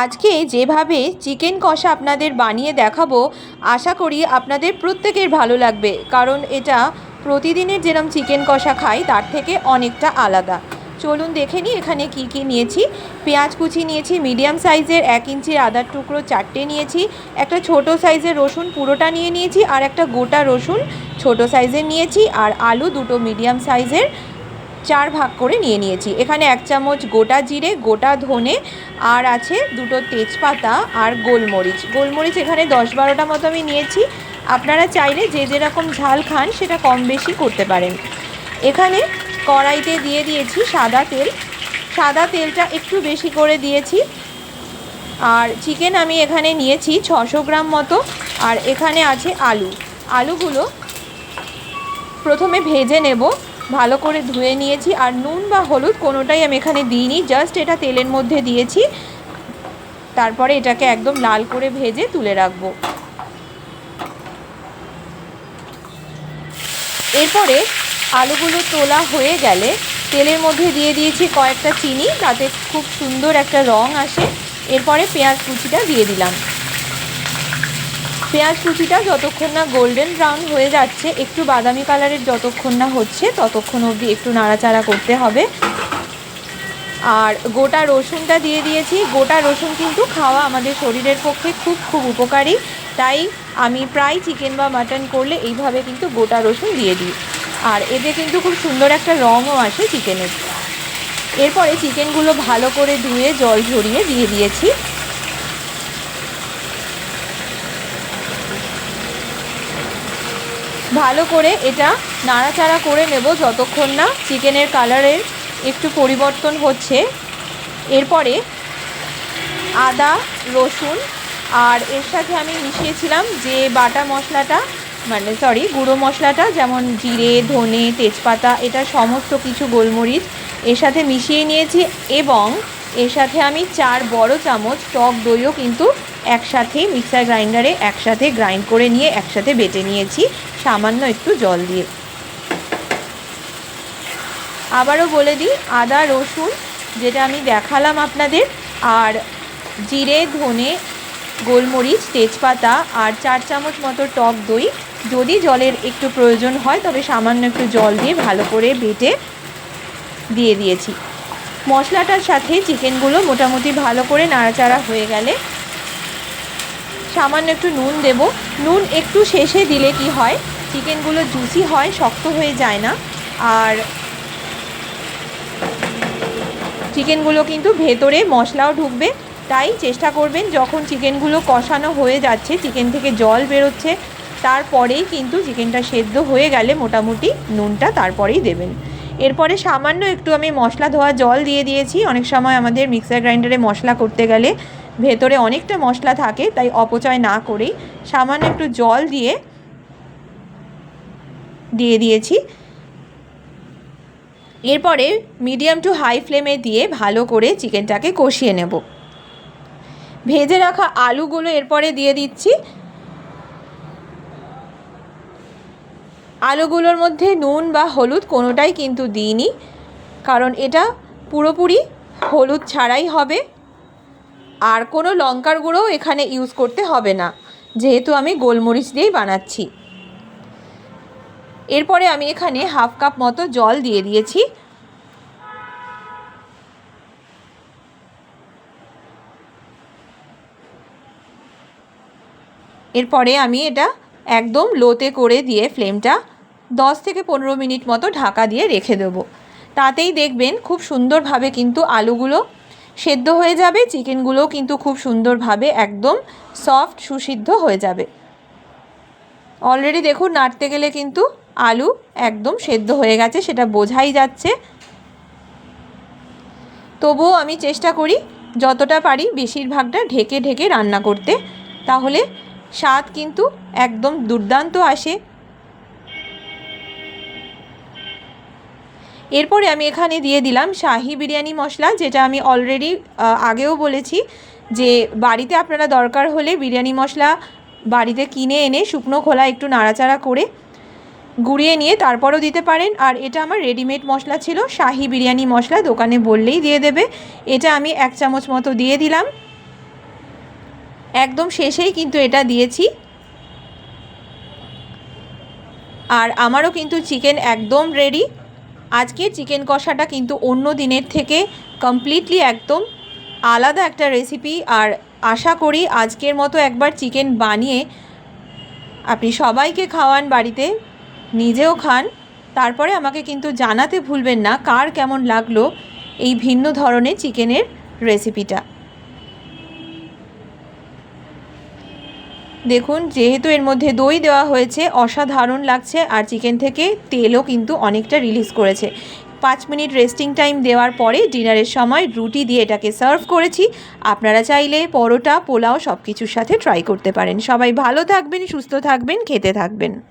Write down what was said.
আজকে যেভাবে চিকেন কষা আপনাদের বানিয়ে দেখাবো, আশা করি আপনাদের প্রত্যেকের ভালো লাগবে, কারণ এটা প্রতিদিনের যেরকম চিকেন কষা খাই, তার থেকে অনেকটা আলাদা। চলুন দেখে নিই এখানে কি কি নিয়েছি। পেঁয়াজ কুচি নিয়েছি, মিডিয়াম সাইজের এক ইঞ্চির আদার টুকরো, চারটে নিয়েছি, একটা ছোট সাইজের রসুন পুরোটা নিয়ে নিয়েছি, আর একটা গোটা রসুন ছোট সাইজের নিয়েছি, আর আলু দুটো মিডিয়াম সাইজের চার ভাগ করে নিয়ে নিয়েছি। এখানে এক চামচ গোটা জিরে, গোটা ধনে, আর আছে দুটো তেজপাতা আর গোলমরিচ। গোলমরিচ এখানে দশ বারোটা মতো আমি নিয়েছি। আপনারা চাইলে যে যেরকম ঝাল খান সেটা কম বেশি করতে পারেন। এখানে কড়াইতে দিয়ে দিয়েছি সাদা তেল। সাদা তেলটা একটু বেশি করে দিয়েছি। আর চিকেন আমি এখানে নিয়েছি ছশো গ্রাম মতো। আর এখানে আছে আলু। আলুগুলো প্রথমে ভেজে নেব। ভালো করে ধুয়ে নিয়েছি আর নুন বা হলুদ কোনোটাই আমি এখানে দিইনি জাস্ট এটা তেলের মধ্যে দিয়েছি। তারপরে এটাকে একদম লাল করে ভেজে তুলে রাখব। এরপরে আলুগুলো তোলা হয়ে গেলে তেলের মধ্যে দিয়ে দিয়েছি কয়েকটা চিনি, তাতে খুব সুন্দর একটা রং আসে। এরপরে পেঁয়াজ কুচিটা দিয়ে দিলাম। পেঁয়াজ কুচিটা যতক্ষণ না গোল্ডেন ব্রাউন হয়ে যাচ্ছে, একটু বাদামি কালারের যতক্ষণ না হচ্ছে, ততক্ষণ অবধি একটু নাড়াচাড়া করতে হবে। আর গোটা রসুনটা দিয়ে দিয়েছি। গোটা রসুন কিন্তু খাওয়া আমাদের শরীরের পক্ষে খুব খুব উপকারী। তাই আমি প্রায় চিকেন বা মাটন করলে এইভাবে কিন্তু গোটা রসুন দিয়ে দিই। আর এতে কিন্তু খুব সুন্দর একটা রঙও আসে চিকেনের এরপরে চিকেনগুলো ভালো করে ধুয়ে জল ঝরিয়ে দিয়ে দিয়েছি। ভালো করে এটা নাড়াচাড়া করে নেব যতক্ষণ না চিকেনের কালারের একটু পরিবর্তন হচ্ছে। এরপরে আদা, রসুন আর এর সাথে আমি মিশিয়েছিলাম যে বাটা মশলাটা মানে সরি গুঁড়ো মশলাটা, যেমন জিরে, ধনে, তেজপাতা, এটা সমস্ত কিছু গোলমরিচ এর সাথে মিশিয়ে নিয়েছি এবং এর সাথে আমি চার বড় চামচ টক দইও কিন্তু একসাথে মিক্সার গ্রাইন্ডারে একসাথে গ্রাইন্ড করে নিয়ে একসাথে বেটে নিয়েছি, সামান্য একটু জল দিয়ে। আবারও বলে দিই, আদা, রসুন, যেটা আমি দেখালাম আপনাদের, আর জিরে, ধনে, গোলমরিচ, তেজপাতা, আর চার চামচ মতো টক দই। যদি জলের একটু প্রয়োজন হয়, তবে সামান্য একটু জল দিয়ে ভালো করে বেটে দিয়ে দিয়েছি। মশলাটার সাথে চিকেনগুলো মোটামুটি ভালো করে নাড়াচাড়া হয়ে গেলে সামান্য একটু নুন দেব। নুন একটু শেষে দিলে কি হয়? চিকেনগুলো জুসি হয়, শক্ত হয়ে যায় না। আর চিকেনগুলো কিন্তু ভেতরে মশলাও ঢুকবে। তাই চেষ্টা করবেন যখন চিকেনগুলো কষানো হয়ে যাচ্ছে, চিকেন থেকে জল বেরোচ্ছে, তারপরেই কিন্তু চিকেনটা সেদ্ধ হয়ে গেলে মোটামুটি নুনটা তারপরেই দেবেন। এরপরে সামান্য একটু আমি মশলা ধোয়া জল দিয়ে দিয়েছি। অনেক সময় আমাদের মিক্সার গ্রাইন্ডারে মশলা করতে গেলে ভেতরে অনেকটা মশলা থাকে, তাই অপচয় না করেই সামান্য একটু জল দিয়ে দিয়ে দিয়েছি। এরপরে মিডিয়াম টু হাই ফ্লেমে দিয়ে ভালো করে চিকেনটাকে কষিয়ে নেব। ভেজে রাখা আলুগুলো এরপরে দিয়ে দিচ্ছি। আলুগুলোর মধ্যে নুন বা হলুদ কোনোটাই কিন্তু দিইনি, কারণ এটা পুরোপুরি হলুদ ছাড়াই হবে। আর কোনো লঙ্কার গুঁড়োও এখানে ইউজ করতে হবে না, যেহেতু আমি গোলমরিচ দিয়েই বানাচ্ছি। এরপরে আমি এখানে হাফ কাপ মতো জল দিয়ে দিয়েছি। এরপরে আমি এটা একদম লোতে করে দিয়ে ফ্লেমটা দশ থেকে পনেরো মিনিট মতো ঢাকা দিয়ে রেখে দেবো। তাতেই দেখবেন খুব সুন্দরভাবে কিন্তু আলুগুলো সেদ্ধ হয়ে যাবে, চিকেনগুলোও কিন্তু খুব সুন্দরভাবে একদম সফট সুসিদ্ধ হয়ে যাবে। অলরেডি দেখুন, নাড়তে গেলে কিন্তু আলু একদম সেদ্ধ হয়ে গেছে, সেটা বোঝাই যাচ্ছে। তবুও আমি চেষ্টা করি যতটা পারি বেশিরভাগটা ঢেকে ঢেকে রান্না করতে, তাহলে স্বাদ কিন্তু একদম দুর্দান্ত আসে। এরপরে আমি এখানে দিয়ে দিলাম শাহি বিরিয়ানি মশলা, যেটা আমি অলরেডি আগেও বলেছি যে বাড়িতে আপনারা দরকার হলে বিরিয়ানি মশলা বাড়িতে কিনে এনে শুকনো খোলা একটু নাড়াচাড়া করে গুঁড়িয়ে নিয়ে তারপরও দিতে পারেন। আর এটা আমার রেডিমেড মশলা ছিল, শাহি বিরিয়ানি মশলা, দোকানে বললেই দিয়ে দেবে। এটা আমি এক চামচ মতো দিয়ে দিলাম। একদম শেষেই কিন্তু এটা দিয়েছি। আর আমারও কিন্তু চিকেন একদম রেডি আজকে চিকেন কষাটা কিন্তু অন্য দিনের থেকে কমপ্লিটলি একদম আলাদা একটা রেসিপি আর আশা করি আজকের মতো একবার চিকেন বানিয়ে আপনি সবাইকে খাওয়ান বাড়িতে, নিজেও খান। তারপরে আমাকে কিন্তু জানাতে ভুলবেন না কার কেমন লাগল এই ভিন্ন ধরনের চিকেনের রেসিপিটা দেখুন, যেহেতু এর মধ্যে দই দেওয়া হয়েছে, অসাধারণ লাগছে আর চিকেন থেকে তেলও কিন্তু অনেকটা রিলিজ করেছে। পাঁচ মিনিট রেস্টিং টাইম দেওয়ার পরে ডিনারের সময় রুটি দিয়ে এটাকে সার্ভ করেছি। আপনারা চাইলে পরোটা, পোলাও সব কিছুর সাথে ট্রাই করতে পারেন। সবাই ভালো থাকবেন, সুস্থ থাকবেন, খেতে থাকবেন।